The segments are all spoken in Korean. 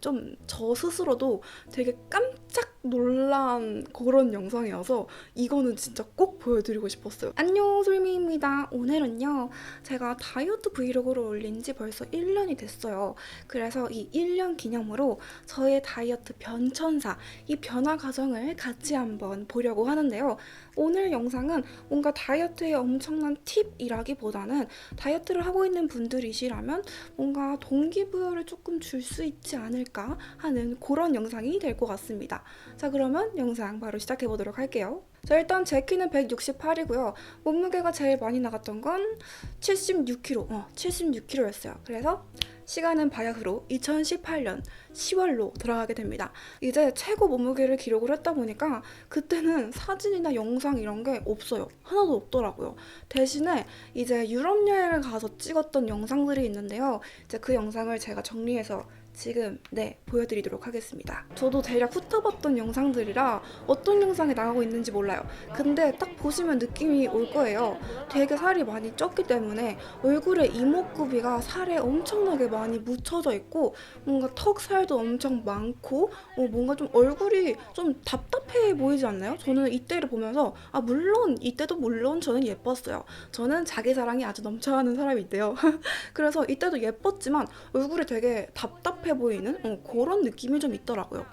좀 저 스스로도 되게 깜짝 놀란 그런 영상이어서 이거는 진짜 꼭 보여드리고 싶었어요. 안녕 솔미입니다. 오늘은요 제가 다이어트 브이로그를 올린 지 벌써 1년이 됐어요. 그래서 이 1년 기념으로 저의 다이어트 변천사 이 변화 과정을 같이 한번 보려고 하는데요. 오늘 영상은 뭔가 다이어트의 엄청난 팁이라기보다는 다이어트를 하고 있는 분들이시라면 뭔가 동기부여를 조금 줄 수 있지 않을까 하는 그런 영상이 될 것 같습니다. 자, 그러면 영상 바로 시작해 보도록 할게요. 자, 일단 제 키는 168이고요. 몸무게가 제일 많이 나갔던 건 76kg, 어, 76kg였어요. 그래서 시간은 바야흐로 2018년 10월로 돌아가게 됩니다. 이제 최고 몸무게를 기록을 했다 보니까 그때는 사진이나 영상 이런 게 없어요. 하나도 없더라고요. 대신에 이제 유럽 여행을 가서 찍었던 영상들이 있는데요. 이제 그 영상을 제가 정리해서 지금 네 보여드리도록 하겠습니다. 저도 대략 훑어봤던 영상들이라 어떤 영상에 나가고 있는지 몰라요. 근데 딱 보시면 느낌이 올 거예요. 되게 살이 많이 쪘기 때문에 얼굴에 이목구비가 살에 엄청나게 많이 묻혀져 있고 뭔가 턱 살도 엄청 많고 어, 뭔가 좀 얼굴이 좀 답답해 보이지 않나요? 저는 이때를 보면서 아 물론 이때도 물론 저는 예뻤어요. 저는 자기 사랑이 아주 넘쳐나는 사람인데요. 그래서 이때도 예뻤지만 얼굴이 되게 답답 해 보이는 어, 그런 느낌이 좀 있더라고요.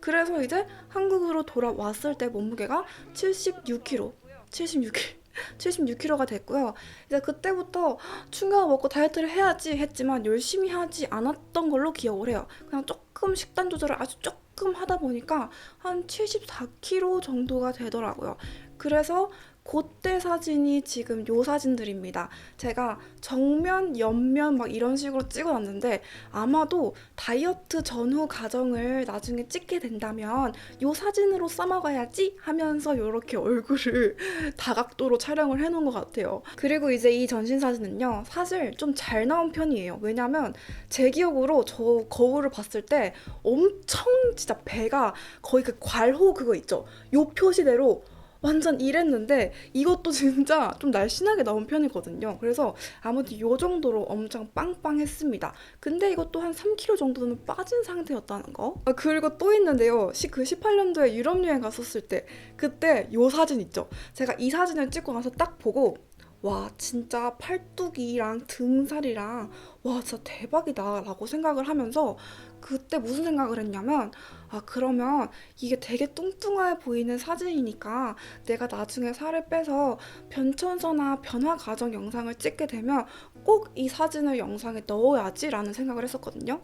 그래서 이제 한국으로 돌아왔을 때 몸무게가 76kg, 76kg. 76kg가 됐고요. 이제 그때부터 충격을 먹고 다이어트를 해야지 했지만 열심히 하지 않았던 걸로 기억을 해요. 그냥 조금 식단 조절을 아주 조금 하다 보니까 한 74kg 정도가 되더라고요. 그래서 그때 사진이 지금 요 사진들입니다. 제가 정면, 옆면 막 이런 식으로 찍어놨는데 아마도 다이어트 전후 과정을 나중에 찍게 된다면 요 사진으로 써먹어야지 하면서 이렇게 얼굴을 다각도로 촬영을 해놓은 것 같아요. 그리고 이제 이 전신 사진은요, 사실 좀 잘 나온 편이에요. 왜냐면 제 기억으로 저 거울을 봤을 때 엄청 진짜 배가 거의 그 괄호 그거 있죠. 요 표시대로 완전 이랬는데 이것도 진짜 좀 날씬하게 나온 편이거든요. 그래서 아무튼 요 정도로 엄청 빵빵했습니다. 근데 이것도 한 3kg 정도는 빠진 상태였다는 거. 아, 그리고 또 있는데요. 시, 그 18년도에 유럽 여행 갔었을 때 그때 요 사진 있죠. 제가 이 사진을 찍고 나서 딱 보고 와 진짜 팔뚝이랑 등살이랑 와 진짜 대박이다 라고 생각을 하면서 그때 무슨 생각을 했냐면 아 그러면 이게 되게 뚱뚱해 보이는 사진이니까 내가 나중에 살을 빼서 변천사나 변화 과정 영상을 찍게 되면 꼭 이 사진을 영상에 넣어야지 라는 생각을 했었거든요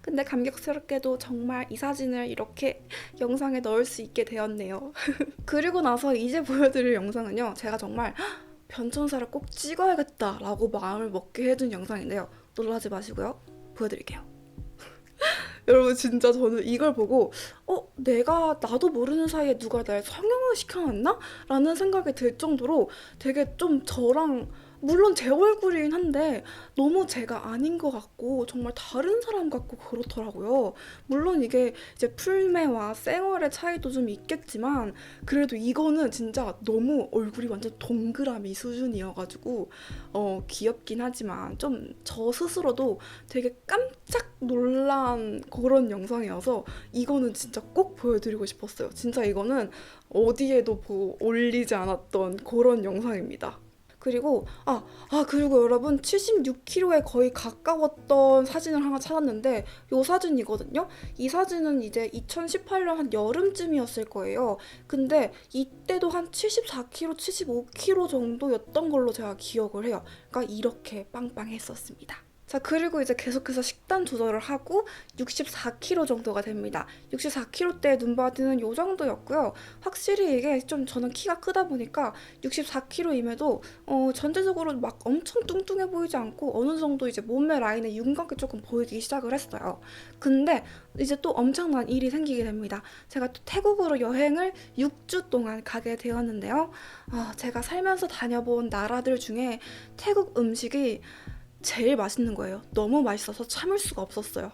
근데 감격스럽게도 정말 이 사진을 이렇게 영상에 넣을 수 있게 되었네요 그리고 나서 이제 보여드릴 영상은요 제가 정말 변천사를 꼭 찍어야겠다라고 마음을 먹게 해준 영상인데요. 놀라지 마시고요. 보여드릴게요. 여러분 진짜 저는 이걸 보고 어 내가 나도 모르는 사이에 누가 날 성형을 시켜놨나? 라는 생각이 들 정도로 되게 좀 저랑 물론 제 얼굴이긴 한데 너무 제가 아닌 것 같고 정말 다른 사람 같고 그렇더라고요. 물론 이게 이제 풀매와 생얼의 차이도 좀 있겠지만 그래도 이거는 진짜 너무 얼굴이 완전 동그라미 수준이어가지고 어 귀엽긴 하지만 좀 저 스스로도 되게 깜짝 놀란 그런 영상이어서 이거는 진짜 꼭 보여드리고 싶었어요. 진짜 이거는 어디에도 보, 올리지 않았던 그런 영상입니다. 그리고 아, 아 그리고 여러분 76kg에 거의 가까웠던 사진을 하나 찾았는데 요 사진이거든요. 이 사진은 이제 2018년 한 여름쯤이었을 거예요. 근데 이때도 한 74kg, 75kg 정도였던 걸로 제가 기억을 해요. 그러니까 이렇게 빵빵했었습니다. 자, 그리고 이제 계속해서 식단 조절을 하고 64kg 정도가 됩니다. 64kg 때 눈바디는 요 정도였고요. 확실히 이게 좀 저는 키가 크다 보니까 64kg임에도 어, 전체적으로 막 엄청 뚱뚱해 보이지 않고 어느 정도 이제 몸매 라인에 윤곽이 조금 보이기 시작을 했어요. 근데 이제 또 엄청난 일이 생기게 됩니다. 제가 또 태국으로 여행을 6주 동안 가게 되었는데요. 아, 제가 살면서 다녀본 나라들 중에 태국 음식이 제일 맛있는 거예요. 너무 맛있어서 참을 수가 없었어요.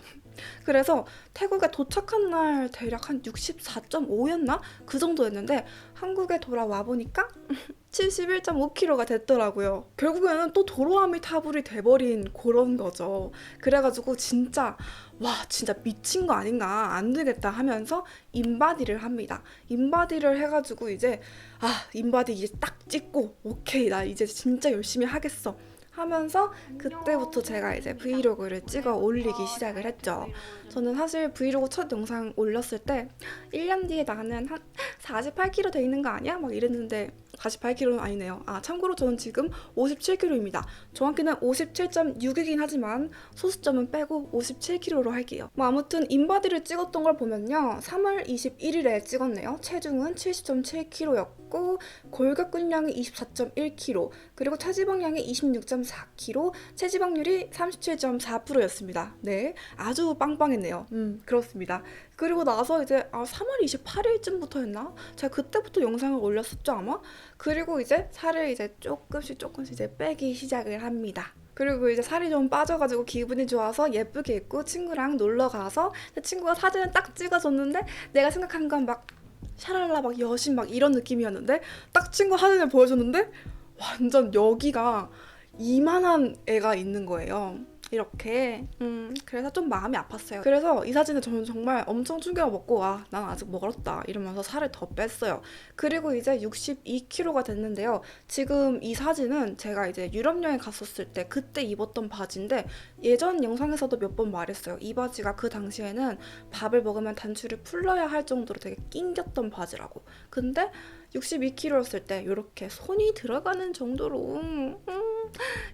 그래서 태국에 도착한 날 대략 한 64.5였나? 그 정도였는데 한국에 돌아와 보니까 71.5kg가 됐더라고요. 결국에는 또 도로아미 타불이 돼버린 그런 거죠. 그래가지고 진짜 와 진짜 미친 거 아닌가 안 되겠다 하면서 인바디를 합니다. 인바디를 해가지고 이제 아 인바디 이제 딱 찍고 오케이 나 이제 진짜 열심히 하겠어 하면서 그때부터 제가 이제 브이로그를 찍어 올리기 시작을 했죠. 저는 사실 브이로그 첫 영상 올렸을 때 1년 뒤에 나는 한 48kg 돼 있는 거 아니야? 막 이랬는데 48kg는 아니네요. 아 참고로 저는 지금 57kg입니다. 정확히는 57.6이긴 하지만 소수점은 빼고 57kg로 할게요. 뭐 아무튼 인바디를 찍었던 걸 보면요. 3월 21일에 찍었네요. 체중은 70.7kg였고 골격근량이 24.1kg 그리고 체지방량이 26.4kg 체지방률이 37.4%였습니다. 네 아주 빵빵했네요. 음 그렇습니다. 그리고 나서 이제 아 3월 28일쯤부터였나? 제가 그때부터 영상을 올렸었죠 아마? 그리고 이제 살을 이제 조금씩 조금씩 이제 빼기 시작을 합니다. 그리고 이제 살이 좀 빠져가지고 기분이 좋아서 예쁘게 입고 친구랑 놀러 가서 친구가 사진을 딱 찍어줬는데 내가 생각한 건 막 샤랄라 막 여신 막 이런 느낌이었는데 딱 친구 사진을 보여줬는데 완전 여기가 이만한 애가 있는 거예요. 이렇게 음 그래서 좀 마음이 아팠어요. 그래서 이 사진을 저는 정말 엄청 충격을 먹고 아 난 아직 멀었다 이러면서 살을 더 뺐어요. 그리고 이제 62kg가 됐는데요. 지금 이 사진은 제가 이제 유럽 여행 갔었을 때 그때 입었던 바지인데 예전 영상에서도 몇 번 말했어요. 이 바지가 그 당시에는 밥을 먹으면 단추를 풀러야 할 정도로 되게 낑겼던 바지라고. 근데 62kg였을 때 이렇게 손이 들어가는 정도로 음,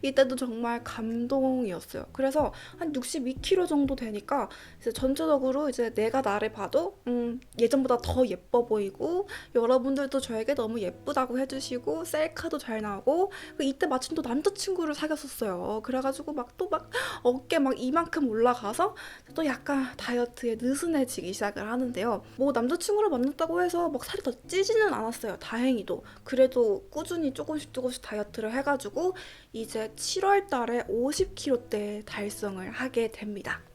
이때도 정말 감동이었어요. 그래서 한 62kg 정도 되니까 이제 전체적으로 이제 내가 나를 봐도 음, 예전보다 더 예뻐 보이고 여러분들도 저에게 너무 예쁘다고 해주시고 셀카도 잘 나오고 그 이때 마침 또 남자친구를 사귀었었어요. 그래가지고 막또막 어깨 막 이만큼 올라가서 또 약간 다이어트에 느슨해지기 시작을 하는데요. 뭐 남자친구를 만났다고 해서 막 살이 더 찌지는 않았어요. 다행히도. 그래도 꾸준히 조금씩 조금씩 다이어트를 해가지고 이제 7월 달에 50kg대 달성을 하게 됩니다.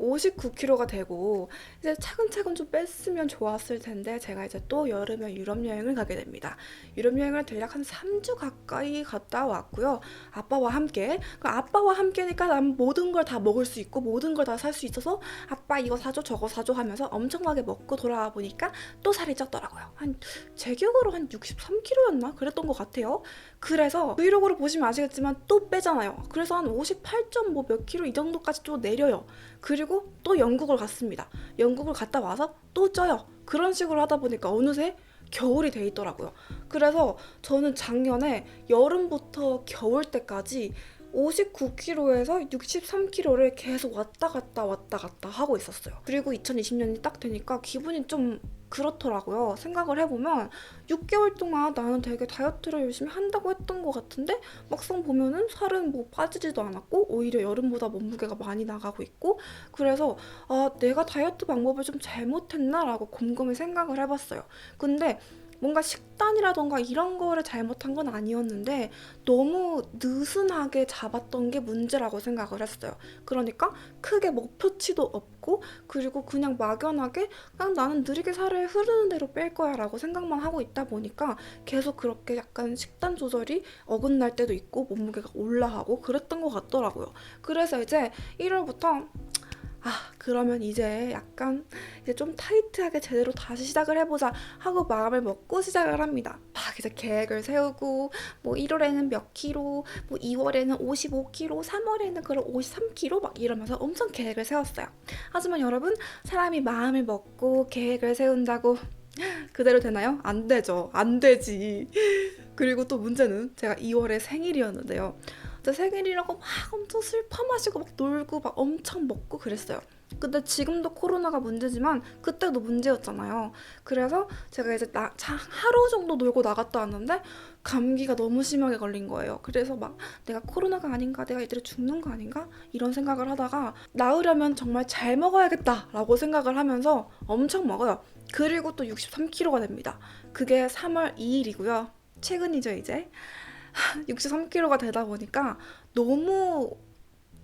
59kg가 되고 이제 차근차근 좀 뺐으면 좋았을 텐데 제가 이제 또 여름에 유럽 여행을 가게 됩니다. 유럽 여행을 대략 한 3주 가까이 갔다 왔고요. 아빠와 함께. 그 아빠와 함께니까 난 모든 걸 다 먹을 수 있고 모든 걸 다 살 수 있어서 아빠 이거 사줘 저거 사줘 하면서 엄청나게 먹고 돌아와 보니까 또 살이 쪘더라고요. 한 제 기억으로 한 63kg였나 그랬던 것 같아요. 그래서 브이로그로 보시면 아시겠지만 또 빼잖아요. 그래서 한 58점 뭐몇 킬로 이 정도까지 또 내려요. 그리고 또 영국을 갔습니다. 영국을 갔다 와서 또 쪄요. 그런 식으로 하다 보니까 어느새 겨울이 돼 있더라고요. 그래서 저는 작년에 여름부터 겨울 때까지 59kg에서 63kg를 계속 왔다 갔다 왔다 갔다 하고 있었어요. 그리고 2020년이 딱 되니까 기분이 좀 그렇더라고요. 생각을 해보면 6개월 동안 나는 되게 다이어트를 열심히 한다고 했던 것 같은데 막상 보면은 살은 뭐 빠지지도 않았고 오히려 여름보다 몸무게가 많이 나가고 있고 그래서 아 내가 다이어트 방법을 좀 잘못했나라고 곰곰이 생각을 해봤어요. 근데 뭔가 식단이라던가 이런 거를 잘못한 건 아니었는데 너무 느슨하게 잡았던 게 문제라고 생각을 했어요. 그러니까 크게 목표치도 없고 그리고 그냥 막연하게 그냥 나는 느리게 살을 흐르는 대로 뺄 거야 라고 생각만 하고 있다 보니까 계속 그렇게 약간 식단 조절이 어긋날 때도 있고 몸무게가 올라가고 그랬던 것 같더라고요. 그래서 이제 1월부터 아, 그러면 이제 약간 이제 좀 타이트하게 제대로 다시 시작을 해보자 하고 마음을 먹고 시작을 합니다. 막 이제 계획을 세우고 뭐 1월에는 몇 킬로, 뭐 2월에는 55킬로, 3월에는 그럼 53킬로 막 이러면서 엄청 계획을 세웠어요. 하지만 여러분 사람이 마음을 먹고 계획을 세운다고 그대로 되나요? 안 되죠. 안 되지. 그리고 또 문제는 제가 2월에 생일이었는데요. 제 생일이라고 막 엄청 술 퍼마시고 막 놀고 막 엄청 먹고 그랬어요. 근데 지금도 코로나가 문제지만 그때도 문제였잖아요. 그래서 제가 이제 나, 차- 하루 정도 놀고 나갔다 왔는데 감기가 너무 심하게 걸린 거예요. 그래서 막 내가 코로나가 아닌가, 내가 이대로 죽는 거 아닌가 이런 생각을 하다가 나으려면 정말 잘 먹어야겠다라고 생각을 하면서 엄청 먹어요. 그리고 또 63kg가 됩니다. 그게 3월 2일이고요. 최근이죠 이제. 63kg가 되다 보니까 너무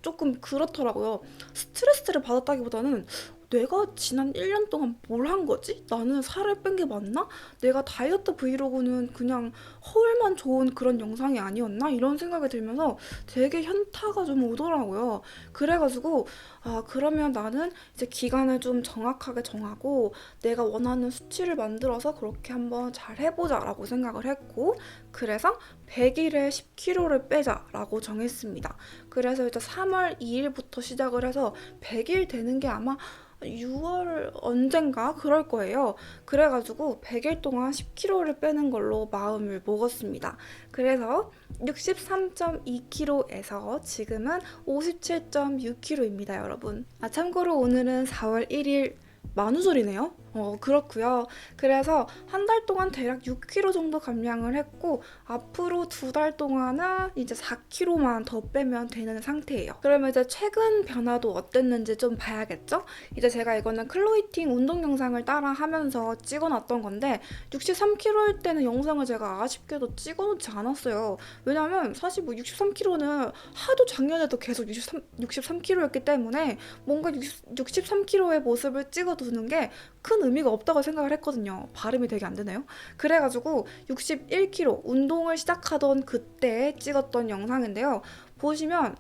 조금 그렇더라고요. 스트레스를 받았다기보다는 내가 지난 1년 동안 뭘 한 거지? 나는 살을 뺀 게 맞나? 내가 다이어트 브이로그는 그냥 허울만 좋은 그런 영상이 아니었나? 이런 생각이 들면서 되게 현타가 좀 오더라고요. 그래가지고, 아, 그러면 나는 이제 기간을 좀 정확하게 정하고 내가 원하는 수치를 만들어서 그렇게 한번 잘 해보자 라고 생각을 했고, 그래서 100일에 10kg를 빼자라고 정했습니다. 그래서 이제 3월 2일부터 시작을 해서 100일 되는 게 아마 6월 언젠가 그럴 거예요. 그래가지고 100일 동안 10kg를 빼는 걸로 마음을 먹었습니다. 그래서 63.2kg에서 지금은 57.6kg입니다, 여러분. 아, 참고로 오늘은 4월 1일 만우절이네요. 어, 그렇고요. 그래서 한 달 동안 대략 6kg 정도 감량을 했고 앞으로 두 달 동안은 이제 4kg만 더 빼면 되는 상태예요. 그러면 이제 최근 변화도 어땠는지 좀 봐야겠죠? 이제 제가 이거는 클로이팅 운동 영상을 따라 하면서 찍어놨던 건데 63kg일 때는 영상을 제가 아쉽게도 찍어놓지 않았어요. 왜냐면 사실 뭐 63kg는 하도 작년에도 계속 63, 63kg였기 때문에 뭔가 60, 63kg의 모습을 찍어두는 게 큰 의미가 없다고 생각을 했거든요. 발음이 되게 안 되네요. 그래가지고 61kg 운동을 시작하던 그때 찍었던 영상인데요. 보시면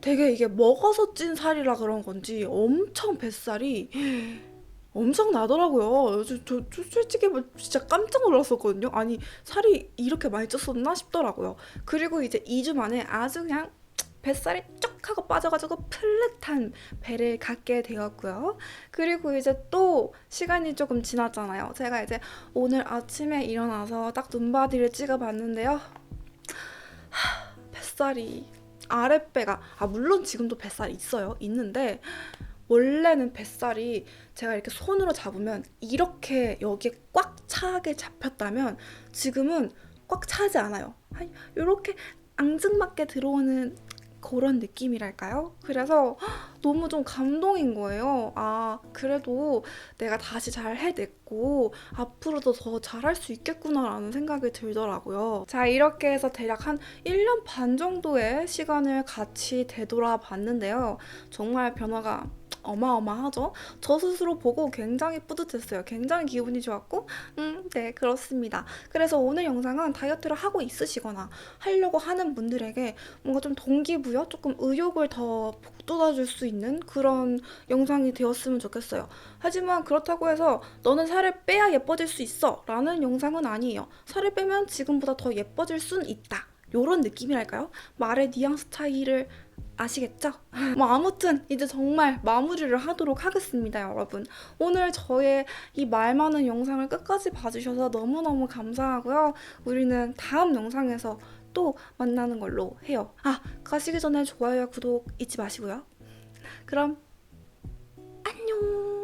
되게 이게 먹어서 찐 살이라 그런 건지 엄청 뱃살이 엄청 나더라고요. 저, 저, 저 솔직히 뭐 진짜 깜짝 놀랐었거든요. 아니 살이 이렇게 많이 쪘었나 싶더라고요. 그리고 이제 2주 만에 아주 그냥 뱃살이 쭉 하고 빠져가지고 플랫한 배를 갖게 되었고요. 그리고 이제 또 시간이 조금 지났잖아요. 제가 이제 오늘 아침에 일어나서 딱 눈바디를 찍어봤는데요. 하, 뱃살이 아랫배가 아 물론 지금도 뱃살이 있어요. 있는데 원래는 뱃살이 제가 이렇게 손으로 잡으면 이렇게 여기에 꽉 차게 잡혔다면 지금은 꽉 차지 않아요. 이렇게 앙증맞게 들어오는 그런 느낌이랄까요? 그래서 너무 좀 감동인 거예요. 아, 그래도 내가 다시 잘 해냈고, 앞으로도 더 잘할 수 있겠구나라는 생각이 들더라고요. 자, 이렇게 해서 대략 한 1년 반 정도의 시간을 같이 되돌아 봤는데요. 정말 변화가 어마어마하죠? 저 스스로 보고 굉장히 뿌듯했어요. 굉장히 기분이 좋았고, 음, 네, 그렇습니다. 그래서 오늘 영상은 다이어트를 하고 있으시거나 하려고 하는 분들에게 뭔가 좀 동기부여, 조금 의욕을 더 북돋아줄 수 있는 그런 영상이 되었으면 좋겠어요. 하지만 그렇다고 해서 너는 살을 빼야 예뻐질 수 있어 라는 영상은 아니에요. 살을 빼면 지금보다 더 예뻐질 순 있다. 요런 느낌이랄까요? 말의 뉘앙스 차이를 아시겠죠? 뭐 아무튼 이제 정말 마무리를 하도록 하겠습니다, 여러분. 오늘 저의 이 말 많은 영상을 끝까지 봐주셔서 너무너무 감사하고요. 우리는 다음 영상에서 또 만나는 걸로 해요. 아, 가시기 전에 좋아요와 구독 잊지 마시고요. 그럼 안녕!